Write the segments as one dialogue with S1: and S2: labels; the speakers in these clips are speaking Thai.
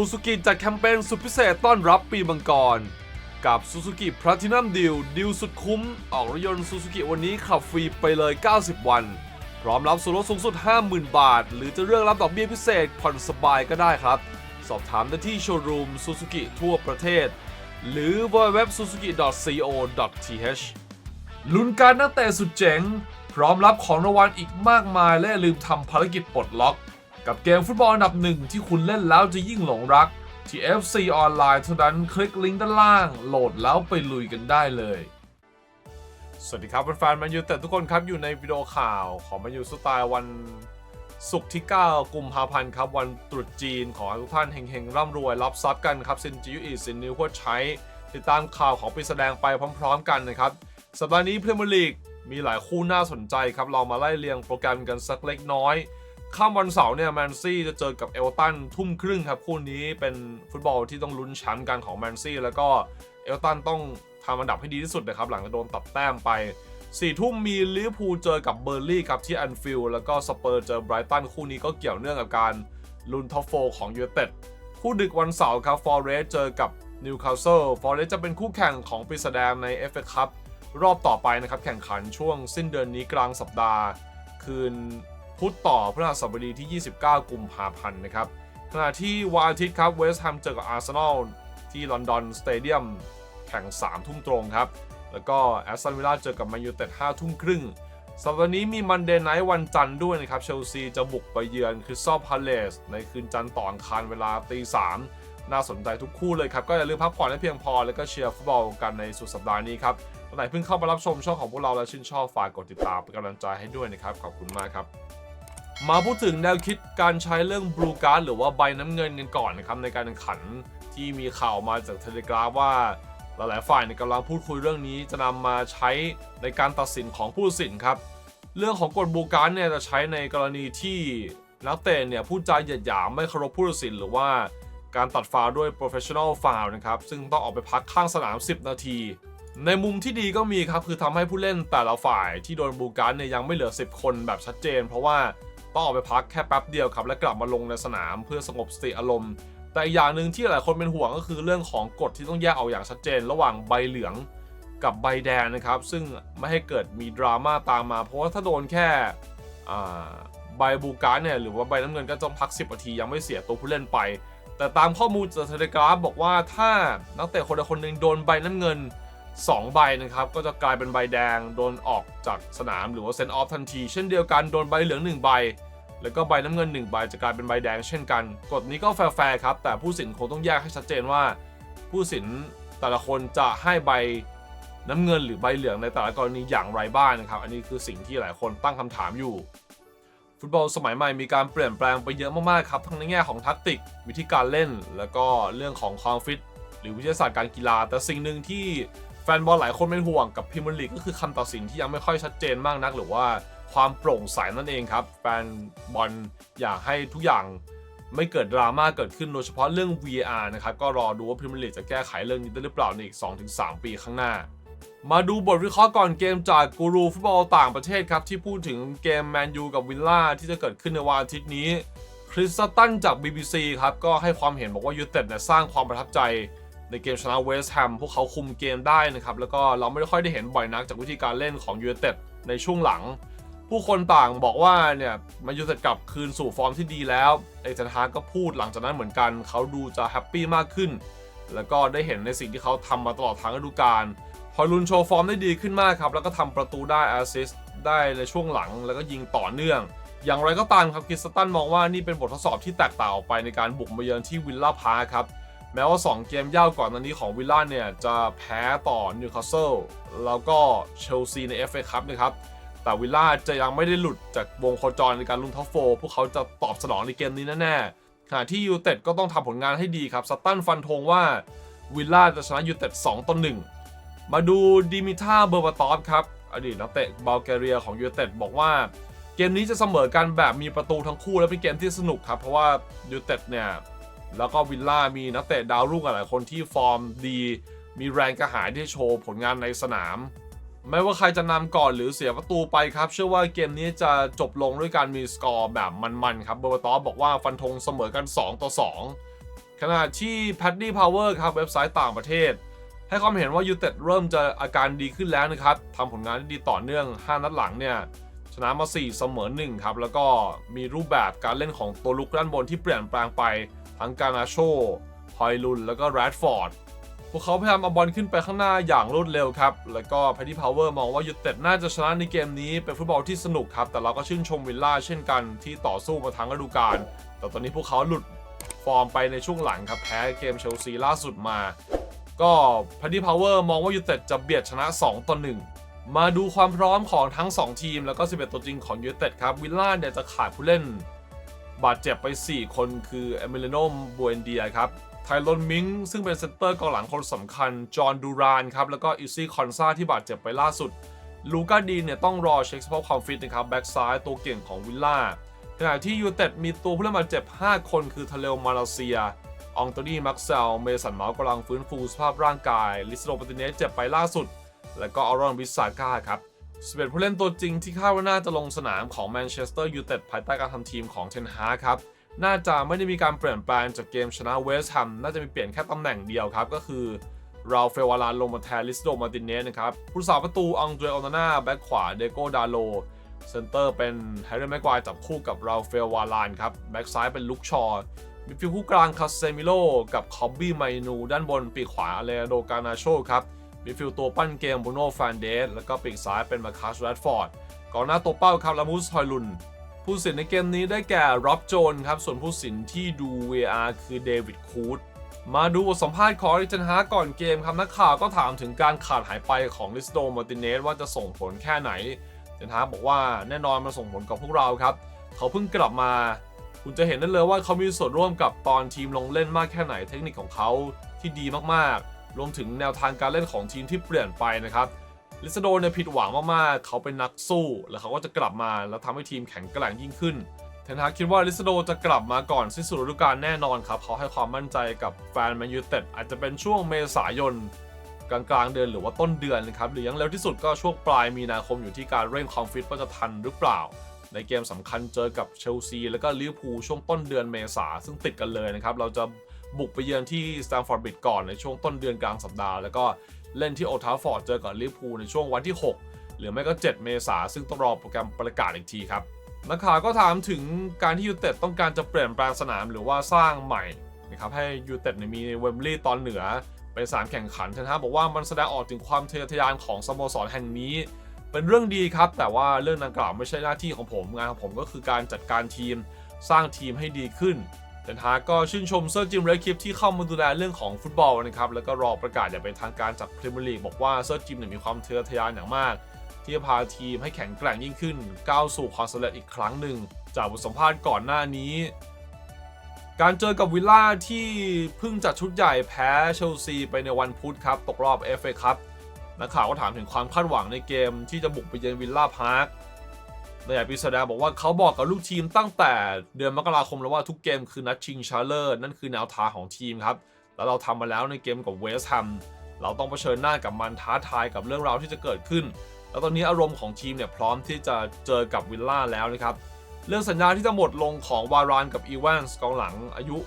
S1: ซูซูกิจัดแคมเปญสุดพิเศษต้อนรับปีมังกร กับ Suzuki Platinum Deal ดิวสุดคุ้ม ออกรถยนต์ Suzuki วันนี้ขับฟรีไปเลย 90 วัน พร้อมรับส่วนลดสูงสุด 50,000 บาท หรือจะเลือกรับดอกเบี้ยพิเศษผ่อนสบายก็ได้ครับ สอบถามได้ที่โชว์รูม Suzuki ทั่วประเทศ หรือ www.suzuki.co.th ลุ้นการนักเตะสุดเจ๋ง พร้อมรับของรางวัลอีกมากมายและลืมทำภารกิจปลดล็อก กับเกมฟุตบอลอันดับหนึ่งที่คุณเล่นแล้วจะยิ่งหลงรัก ที่ FC ออนไลน์เท่านั้นคลิกลิงก์ด้านล่าง โหลดแล้วไปลุยกันได้เลย สวัสดีครับแฟนๆแมนยูแต่ทุกคนครับอยู่ในวิดีโอข่าวของแมนยูสไตล์วันศุกร์ที่ 9 กุมภาพันธ์ครับ วันตรุษจีนขอให้ทุกท่านเฮงๆ ร่ำรวยรับทรัพย์กันครับซินจิวอีซินนิวโคตรใช้ ติดตามข่าวของปีแสดงไปพร้อม ๆ กันนะครับสัปดาห์นี้พรีเมียร์ลีกมีหลายคู่น่าสนใจครับเรามาไล่เรียงโปรแกรมกันสักเล็กน้อย ข้ามวันเสาร์เนี่ยแมนซี่จะเจอกับเอลตันทุ่มครึ่งครับคู่นี้เป็นฟุตบอลที่ต้องลุ้นแชมป์กันของแมนซี่แล้วก็เอลตันต้องทำอันดับให้ดีที่สุดนะครับหลังจากโดนตัดแต้มไปสี่ทุ่มมีลิเวอร์พูลเจอกับเบอร์ลี่ครับที่แอนฟิลด์แล้วก็สเปอร์เจอไบรตันคู่นี้ก็เกี่ยวเนื่องกับการลุ้นท็อปโฟของยูไนเต็ดคู่ดึกวันเสาร์ครับฟอร์เรสเจอกับนิวคาสเซิลฟอร์เรสจะเป็นคู่แข่งของปริสแดงใน FA คัพรอบต่อไปนะครับแข่งขันช่วงสิ้นเดือนนี้กลางสัปดาห์ คืน พุธต่อพฤหัสบดีที่ 29 กุมภาพันธ์นะครับ ขณะที่วันอาทิตย์ครับเวสต์แฮมเจอกับอาร์เซนอลที่ลอนดอนสเตเดียมแข่ง 3 ทุ่มตรงครับ แล้วก็แอสตันวิลล่าเจอกับแมนยูเต็ด5ทุ่มครึ่งสัปดาห์นี้มีมันเดย์ไนท์วันจันทร์ด้วยนะครับ เชลซีจะบุกไปเยือนคริสตัลพาเลสในคืนจันทร์ต่ออังคารเวลาตีสามน่าสนใจทุกคู่เลยครับ ก็อย่าลืมพักผ่อนให้เพียงพอ แล้วก็เชียร์ฟุตบอลกันในสุดสัปดาห์นี้ครับท่านไหนเพิ่งเข้ามารับชมช่องของพวกเราและชื่นชอบฝากกดติดตามเป็นกำลังใจให้ด้วยนะครับ ขอบคุณมากครับ มาพูดถึงแนวคิดการใช้เรื่องบลูการ์ดหรือว่าใบน้ำเงินกันก่อนนะครับในการแข่งขันที่มีข่าวมาจากเทเลกราฟว่าหลายๆฝ่ายกำลังพูดคุยเรื่องนี้จะนำมาใช้ในการตัดสินของผู้ตัดสินครับ เรื่องของกฎบลูการ์ดเนี่ยจะใช้ในกรณีที่นักเตะเนี่ยพูดจาเหยียดหยามไม่เคารพผู้ตัดสินหรือว่าการตัดฟาวด้วย professional foul นะครับ ซึ่งต้องออกไปพักข้างสนาม 10 นาที ในมุมที่ดีก็มีครับ คือทำให้ผู้เล่นแต่ละฝ่ายที่โดนบลูการ์ดเนี่ยยังไม่เหลือ 10 คนแบบชัดเจน เพราะว่า ต้องออกไปพักแค่แป๊บเดียวครับ และกลับมาลงในสนามเพื่อสงบสติอารมณ์ แต่อีกอย่างหนึ่งที่หลายคนเป็นห่วงก็คือเรื่องของกฎที่ต้องแยกออกอย่างชัดเจน ระหว่างใบเหลืองกับใบแดงนะครับ ซึ่งไม่ให้เกิดมีดราม่าตามมา เพราะว่าถ้าโดนแค่ใบบูการ์เนี่ยหรือว่าใบน้ำเงินก็ต้องพัก 10นาทียังไม่เสียตัวผู้เล่นไป แต่ตามข้อมูลจากเทเลกราฟบอกว่าถ้านักเตะคนใดคนหนึ่งโดนใบน้ำเงิน 2 ใบนะครับ ก็จะกลายเป็นใบแดงโดนออกจากสนามหรือว่าเซนออฟทันที เช่นเดียวกันโดนใบเหลือง 1 ใบ แล้วก็ใบน้ำเงิน 1 ใบจะกลายเป็นใบแดงเช่นกัน กฎนี้ก็แฟร์ๆครับ แต่ผู้สินคงต้องแยกให้ชัดเจนว่า ผู้สินแต่ละคนจะให้ใบน้ำเงินหรือใบเหลืองในแต่ละกรณีอย่างไรบ้างนะครับ อันนี้คือสิ่งที่หลายคนตั้งคำถามอยู่ ฟุตบอลสมัยใหม่มีการเปลี่ยนแปลงไปเยอะมากๆครับทั้งในแง่ของทักติกวิธีการเล่น แล้วก็เรื่องของความฟิตหรือวิทยาศาสตร์การกีฬา แต่สิ่งหนึ่งที่ ฟนบอลหลายคนเป็นห่วงกับพรีเมียร์ลีกก็คือคำตัดสินที่ยังไม่ค่อยชัดเจนมากนัก หรือว่าความโปร่งใสนั่นเองครับ แฟนบอลอยากให้ทุกอย่างไม่เกิดดราม่าเกิดขึ้นโดยเฉพาะเรื่อง VR นะครับ ก็รอดูว่าพรีเมียร์ลีกจะแก้ไขเรื่องนี้ได้หรือเปล่าในอีก 2-3 ปีข้างหน้า มาดูบทวิเคราะห์ก่อนเกมจากกูรูฟุตบอลต่างประเทศครับ ที่พูดถึงเกมแมนยูกับวิลล่าที่จะเกิดขึ้นในวันอาทิตย์นี้คริสตันจาก BBC ครับก็ให้ความเห็นบอกว่ายูเต็ดเนี่ยสร้างความประทับใจ ในเกมชนะเวสต์แฮมพวกเขาคุมเกมได้นะครับ แล้วก็เราไม่ค่อยได้เห็นบ่อยนักจากวิธีการเล่นของยูไนเต็ดในช่วงหลัง ผู้คนต่างบอกว่าเนี่ยมายูเต็ดกลับคืนสู่ฟอร์มที่ดีแล้วเอกเทนฮากก็พูดหลังจากนั้นเหมือนกัน เขาดูจะแฮปปี้มากขึ้น แล้วก็ได้เห็นในสิ่งที่เขาทำมาตลอดทั้งฤดูกาลพอลุนโชว์ฟอร์มได้ดีขึ้นมากครับแล้วก็ทำประตูได้แอสซิสต์ได้ในช่วงหลังแล้วก็ยิงต่อเนื่อง อย่างไรก็ตามครับคริสตันมองว่านี่เป็นบททดสอบที่แตกต่างออกไปในการบุกมาเยือนที่วิลล่าพาร์ครับ ม้ว่า 2 เกมย่าวก่อนหน้านี้ของวิลล่าเนี่ย จะแพ้ต่อนิวคาสเซิลแล้วก็เชลซีใน FA คัพนะครับ แต่วิลล่าจะยังไม่ได้หลุดจากวงโคจรในการลุ้นท็อปโฟพวกเขาจะตอบสนองในเกมนี้แน่ๆขณะที่ยูเต็ดก็ต้องทำผลงานให้ดีครับสตันฟันธงว่าวิลล่าจะชนะยูเต็ด2ต่อ1มาดูดิมิท่าเบอร์บาตอฟครับอดีตนักเตะบัลแกเรียของยูเต็ดบอกว่าเกมนี้จะเสมอกันแบบมีประตูทั้งคู่และเป็นเกมที่สนุกครับเพราะว่ายูเต็ดเนี่ย แล้วก็วิลล่ามีนักเตะดาวรุ่งหลายคนที่ฟอร์มดี มีแรงกระหายที่โชว์ผลงานในสนามไม่ว่าใครจะนำก่อนหรือเสียประตูไปครับ เชื่อว่าเกมนี้จะจบลงด้วยการมีสกอร์แบบมันๆครับเบอร์บาตอบอกว่าฟันธงเสมอกัน 2 ต่อ 2 ขณะที่ Paddy Power ครับเว็บไซต์ต่างประเทศ ให้ความเห็นว่ายูเต็ดเริ่มจะอาการดีขึ้นแล้วนะครับทำผลงานที่ดีต่อเนื่อง 5 นัดหลังเนี่ย ชนะมา 4 เสมอ 1 ครับ แล้วก็มีรูปแบบการเล่นของตัวลุกด้านบนที่เปลี่ยนแปลงไป ทั้งการาโชฮอยลุน แล้วก็แรดฟอร์ด พวกเขาพยายามเอาบอลขึ้นไปข้างหน้าอย่างรวดเร็วครับ แล้วก็ Paddy Power มองว่ายูเต็ดน่าจะชนะในเกมนี้ เป็นฟุตบอลที่สนุกครับ แต่เราก็ชื่นชมวิลล่าเช่นกันที่ต่อสู้มาทั้งฤดูกาล แต่ตอนนี้พวกเขาหลุดฟอร์มไปในช่วงหลังครับ แพ้เกมเชลซีล่าสุดมา ก็ Paddy Power มองว่ายูเต็ดจะเบียดชนะ 2ต่อ1มาดูความพร้อมของทั้ง 2 ทีม แล้วก็ 11 ตัวจริงของยูเต็ดครับ วิลล่าเนี่ยจะขาดผู้เล่น บาดเจ็บไป 4 คนคือเอมิเลโนมบูเอนเดียครับไทลอนมิงซึ่งเป็นเซนเตอร์กองหลังคนสำคัญ จอห์นดูรานครับ แล้วก็อิซี่คอนซาที่บาดเจ็บไปล่าสุด ลูก้าดีนเนี่ยต้องรอเช็คสภาพความฟิตนะครับ แบ็กซ้ายตัวเก่งของวิลล่าขณะที่ยูเต็ดมีตัวผู้เล่นบาดเจ็บ 5 คนคือทะเลลมาเลเซีย อองโตนี่มักเซล เมสันเมาส์กำลังฟื้นฟูสภาพร่างกาย ลิสโลปติเนสเจ็บไปล่าสุด แล้วก็อารอนวิสซาก้าครับ 11 ผู้เล่นตัวจริงที่คาดว่าน่าจะลงสนามของแมนเชสเตอร์ยูไนเต็ดภายใต้การทำทีมของเทนฮาครับ น่าจะไม่ได้มีการเปลี่ยนแปลงจากเกมชนะเวสต์แฮมน่าจะมีเปลี่ยนแค่ตำแหน่งเดียวครับ ก็คือราเฟลวาลานลงมาแทนลิสโดมาติเนสนะครับผู้สาประตูอังเดรออนาน่าแบ็คขวาเดโกดาโลเซนเตอร์เป็นแฮร์รี่แม็กควายจับคู่กับราเฟลวาลานครับแบ็กซ้ายเป็นลุกชอร์มิดฟิลด์คู่กลางคาเซมิโลกับคอบบี้ไมนูด้านบนปีกขวาอเลโดกานาโชครับ มิดฟิลด์ตัวปั้นเกมบูโน่ฟานเดสแล้วก็ปีกซ้ายเป็นมาคัสแรดฟอร์ดกองหน้าตัวเป้าครับลามูสฮอยลุน ผู้สินในเกมนี้ได้แก่ร็อบโจนครับ ส่วนผู้สินที่ดู VR คือเดวิดคูดมาดูบทสัมภาษณ์ของอริจันฮาก่อนเกมครับนักข่าวก็ถามถึงการขาดหายไปของลิสโดมาร์ติเนสว่าจะส่งผลแค่ไหนเจนฮาบอกว่าแน่นอนมันส่งผลกับพวกเราครับ เขาเพิ่งกลับมา คุณจะเห็นได้เลยว่าเขามีส่วนร่วมกับตอนทีมลงเล่นมากแค่ไหนเทคนิคของเขาที่ดีมากๆ รวมถึงแนวทางการเล่นของทีมที่เปลี่ยนไปนะครับลิซโดเนี่ยผิดหวังมากๆ เขาเป็นนักสู้ แล้วเขาก็จะกลับมาแล้วทำให้ทีมแข็งแกร่งยิ่งขึ้นเทนฮาคิดว่าลิซโดจะกลับมาก่อนสิ้นสุดฤดูกาลแน่นอนครับ เขาให้ความมั่นใจกับแฟนแมนยูเต็ดอาจจะเป็นช่วงเมษายนกลางๆเดือนหรือว่าต้นเดือนนะครับหรือยังเร็วที่สุดก็ช่วงปลายมีนาคมอยู่ที่การเร่งความฟิตว่าจะทันหรือเปล่า ในเกมสำคัญเจอกับเชลซีแล้วก็ลิเวอร์พูลช่วงต้นเดือนเมษาซึ่งติดกันเลยนะครับเราจะ บุกไปเยือนที่สแตมฟอร์ดบิดก่อนในช่วงต้นเดือนกลางสัปดาห์ แล้วก็เล่นที่โอทาฟฟอร์ดเจอกับลิเวอร์พูลในช่วงวันที่ 6 หรือไม่ก็ 7 เมษาซึ่งต้องรอโปรแกรมประกาศอีกทีครับนักข่าวก็ถามถึงการที่ยูเต็ดต้องการจะเปลี่ยนแปลงสนามหรือว่าสร้างใหม่นะครับให้ยูเต็ดมีเวมบลีย์ตอนเหนือเป็นสนามแข่งขันนะฮะบอกว่ามันแสดงออกถึงความทะเยอทะยานของสโมสรแห่งนี้ เป็นเรื่องดีครับ แต่ว่าเรื่องดังกล่าวไม่ใช่หน้าที่ของผมงานของผมก็คือการจัดการทีมสร้างทีมให้ดีขึ้น เทนฮากก็ชื่นชมเซอร์จิมเรคลิปที่เข้ามาดูแลเรื่องของฟุตบอลนะครับแล้วก็รอประกาศอย่างเป็นทางการจากพรีเมียร์ลีกบอกว่าเซอร์จิมเนี่ยมีความทะเยอทะยานอย่างมาก ที่จะพาทีมให้แข็งแกร่งยิ่งขึ้น ก้าวสู่ความสำเร็จอีกครั้งหนึ่ง จากบทสัมภาษณ์ก่อนหน้านี้ การเจอกับวิลล่าที่เพิ่งจัดชุดใหญ่แพ้เชลซีไปในวันพุธครับตกรอบ FA ครับนักข่าวก็ถามถึงความคาดหวังในเกมที่จะบุกไปเยือนวิลล่าพาร์ค นายปิสดาบอกว่าเขาบอกกับลูกทีมตั้งแต่เดือนมกราคมแล้วว่าทุกเกมคือนัดชิงชาเลอร์นั่นคือแนวทางของทีมครับ แล้วเราทำมาแล้วในเกมกับเวสต์แฮมเราต้องเผชิญหน้ากับมันท้าทายกับเรื่องราวที่จะเกิดขึ้น แล้วตอนนี้อารมณ์ของทีมเนี่ยพร้อมที่จะเจอกับวิลล่าแล้วนะครับเรื่องสัญญาที่จะหมดลงของวารานกับอีวานส์กองหลังอายุ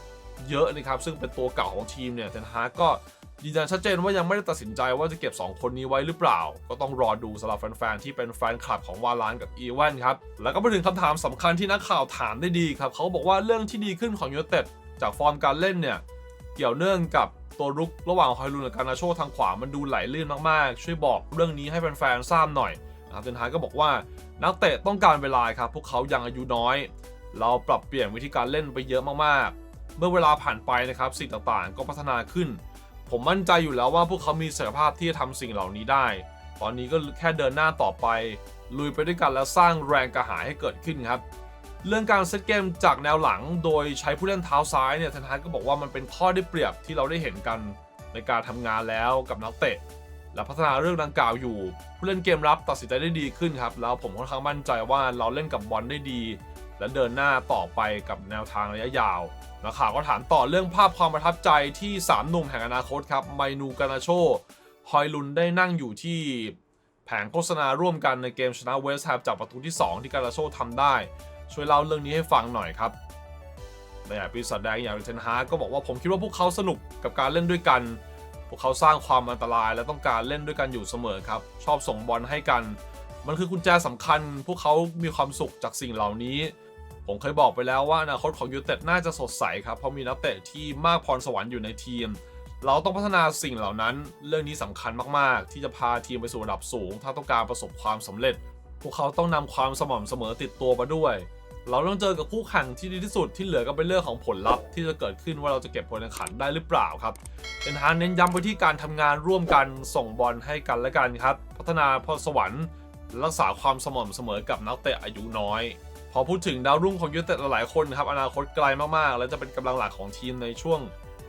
S1: เยอะนะครับซึ่งเป็นตัวเก่าของทีมเนี่ยเทนฮากก็ ยืนยันชัดเจนว่ายังไม่ได้ตัดสินใจว่าจะเก็บ 2 คนนี้ไว้หรือเปล่า ก็ต้องรอดูสำหรับแฟนๆที่เป็นแฟนคลับของวารานกับอีวานครับ แล้วก็มาถึงคำถามสำคัญที่นักข่าวถามได้ดีครับ เขาบอกว่าเรื่องที่ดีขึ้นของยูเต็ดจากฟอร์มการเล่นเนี่ย เกี่ยวเนื่องกับตัวรุกระหว่างฮอยลุนกับการนาโชทางขวามันดูไหลลื่นมากๆ ช่วยบอกเรื่องนี้ให้แฟนๆทราบหน่อยนะครับเทนฮาก็บอกว่านักเตะต้องการเวลาครับพวกเขายังอายุน้อย เราปรับเปลี่ยนวิธีการเล่นไปเยอะมากๆ เมื่อเวลาผ่านไปนะครับสิ่งต่างๆ ก็พัฒนาขึ้น ผมมั่นใจอยู่แล้วว่าพวกเขามีศักยภาพที่จะทำสิ่งเหล่านี้ได้ ตอนนี้ก็แค่เดินหน้าต่อไป ลุยไปด้วยกันแล้วสร้างแรงกระหายให้เกิดขึ้นครับ เรื่องการเซตเกมจากแนวหลังโดยใช้ผู้เล่นเท้าซ้ายเนี่ยทนากก็บอกว่ามันเป็นข้อได้เปรียบที่เราได้เห็นกันในการทำงานแล้วกับนักเตะ และพัฒนาเรื่องดังกล่าวอยู่ ผู้เล่นเกมรับตัดสินใจได้ดีขึ้นครับ แล้วผมค่อนข้างมั่นใจว่าเราเล่นกับบอลได้ดี และเดินหน้าต่อไปกับแนวทางระยะยาว นักข่าวก็ถามต่อเรื่องภาพความประทับใจที่ 3 หนุ่มแห่งอนาคตครับไมนูกานาโชฮอยลุนได้นั่งอยู่ที่แผงโฆษณาร่วมกันในเกมชนะเวสต์แฮมจากประตูที่ 2 ที่กานาโชทำได้ ช่วยเล่าเรื่องนี้ให้ฟังหน่อยครับและอย่างปีศาจแดงอย่างเทนฮากก็บอกว่าผมคิดว่าพวกเขาสนุกกับการเล่นด้วยกัน พวกเขาสร้างความอันตรายและต้องการเล่นด้วยกันอยู่เสมอครับ ชอบส่งบอลให้กัน มันคือกุญแจสำคัญ พวกเขามีความสุขจากสิ่งเหล่านี้ ผมเคยบอกไปแล้วว่าอนาคตของยูเต็ดน่าจะสดใสครับ เพราะมีนักเตะที่มากพรสวรรค์อยู่ในทีม เราต้องพัฒนาสิ่งเหล่านั้น เรื่องนี้สำคัญมากๆ ที่จะพาทีมไปสู่ระดับสูง ถ้าต้องการประสบความสำเร็จ พวกเขาต้องนำความสม่ำเสมอติดตัวมาด้วย เราต้องเจอกับคู่แข่งที่ดีที่สุดที่เหลือก็เป็นเรื่องของผลลัพธ์ที่จะเกิดขึ้นว่าเราจะเก็บผลแข่งขันได้หรือเปล่าครับเป็นทางเน้นย้ำไปที่การทำงานร่วมกันส่งบอลให้กันและกันครับ พัฒนาพรสวรรค์รักษาความสม่ำเสมอกับนักเตะอายุน้อย พอพูดถึงดาวรุ่งของยูเต็ดหลายคนครับอนาคตไกลมากๆ และจะเป็นกำลังหลักของทีมในช่วง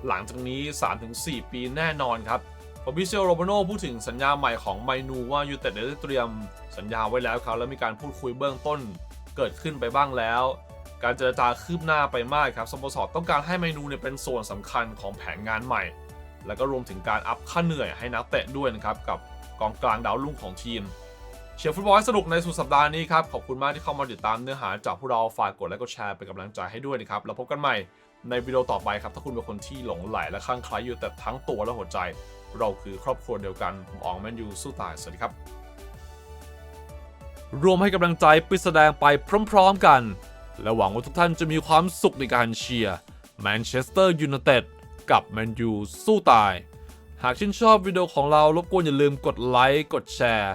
S1: หลังจากนี้ 3-4 ปีแน่นอนครับฟาบิเซียโรบาโนพูดถึงสัญญาใหม่ของไมนูว่ายูเต็ดได้เตรียมสัญญาไว้แล้วครับและมีการพูดคุยเบื้องต้นเกิดขึ้นไปบ้างแล้ว การเจรจาคืบหน้าไปมากครับสโมสรต้องการให้ไมนูเนี่ยเป็นส่วนสำคัญของแผนงานใหม่ แล้วก็รวมถึงการอัพค่าเหนื่อยให้นักเตะด้วยนะครับกับกองกลางดาวรุ่งของทีม เชียร์ฟุตบอลให้สนุกในสุดสัปดาห์นี้ครับ ขอบคุณมากที่เข้ามาติดตามเนื้อหาจากพวกเราฝากกดไลค์กดแชร์เป็นกำลังใจให้ด้วยนะครับ แล้วพบกันใหม่ในวิดีโอต่อไปครับ ถ้าคุณเป็นคนที่หลงไหลและคลั่งไคล้อยู่แต่ทั้งตัวและหัวใจ เราคือครอบครัวเดียวกัน ผมอองแมนยูสู้ตาย สวัสดีครับ รวมให้กำลังใจปิดแสดงไปพร้อมๆกัน และหวังว่าทุกท่านจะมีความสุขในการเชียร์แมนเชสเตอร์ยูไนเต็ดกับแมนยูสู้ตาย หากชื่นชอบวิดีโอของเรารบกวนอย่าลืมกดไลค์กดแชร์